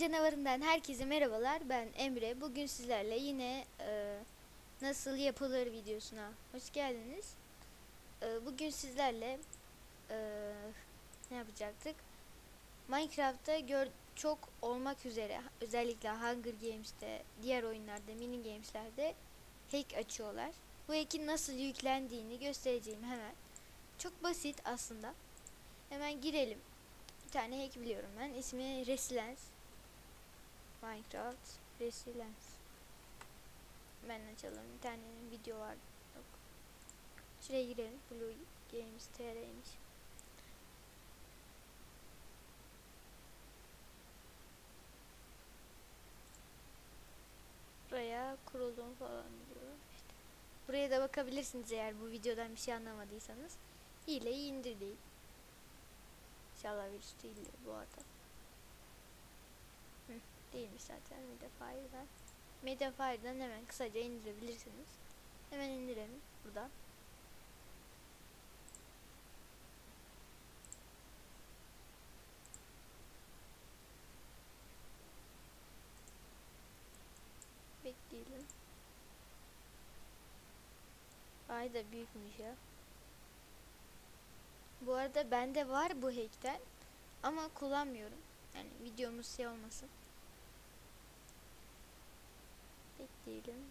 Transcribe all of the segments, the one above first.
YouTube'dan herkese merhabalar. Ben Emre. Bugün sizlerle yine e, nasıl yapılır videosuna hoş geldiniz. E, bugün sizlerle e, ne yapacaktık? Minecraft'ta gör çok olmak üzere özellikle Hunger Games'te, diğer oyunlarda, mini gameslerde hack açıyorlar. Bu hack'in nasıl yüklendiğini göstereceğim hemen. Çok basit aslında. Hemen girelim. Bir tane hack biliyorum ben. İsmi Resilience. Minecraft Resilience. Ben açalım. Bir tane video var. Şuraya girelim. Blue Games TR'ymiş. Buraya kurulum falan diyor. İşte. Buraya da bakabilirsiniz eğer bu videodan bir şey anlamadıysanız. Hileyi indir değil. İnşallah virüs değildir bu arada. Değilmiş zaten Mediafire'dan. Mediafire'dan hemen kısaca indirebilirsiniz. Hemen indirelim burada. Bekleyelim. Ay da büyükmüş ya. Bu arada bende var bu hackten ama kullanmıyorum. Yani videomuz şey olmasın. Bekleyelim.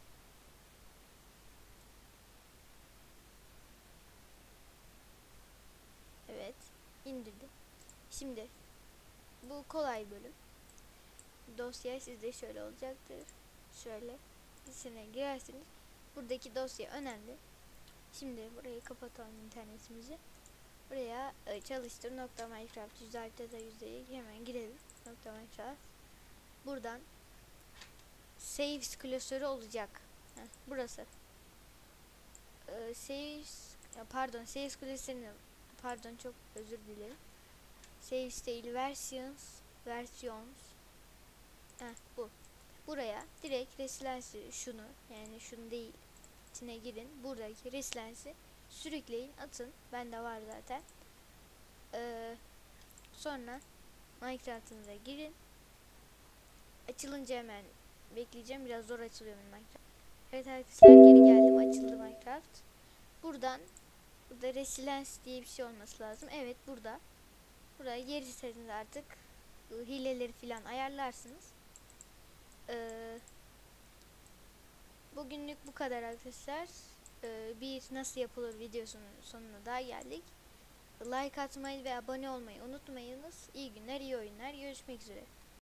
Evet, indirdim. Şimdi bu kolay bölüm. Dosya sizde şöyle olacaktır. Şöyle içine girersiniz. Buradaki dosya önemli. Şimdi burayı kapatalım internetimizi. Buraya e, çalıştır nokta minecraft yüz haritada hemen girelim. Nokta minecraft. Buradan saves klasörü olacak. Heh, burası. E, saves pardon saves klasörünü pardon çok özür dilerim. Saves değil versions versions. Heh, bu. Buraya direkt resilience'i şunu yani şunu değil içine girin. Buradaki resilience'i sürükleyin atın. Bende var zaten. Ee, sonra Minecraft'ınıza girin. Açılınca hemen bekleyeceğim. Biraz zor açılıyor Minecraft. Evet arkadaşlar geri geldim. Açıldı Minecraft. Buradan burada Resilience diye bir şey olması lazım. Evet burada. Buraya geri istediğiniz artık hileleri filan ayarlarsınız. Ee, bugünlük bu kadar arkadaşlar. Ee, bir nasıl yapılır videosunun sonuna daha geldik. Like atmayı ve abone olmayı unutmayınız. İyi günler, iyi oyunlar. Görüşmek üzere.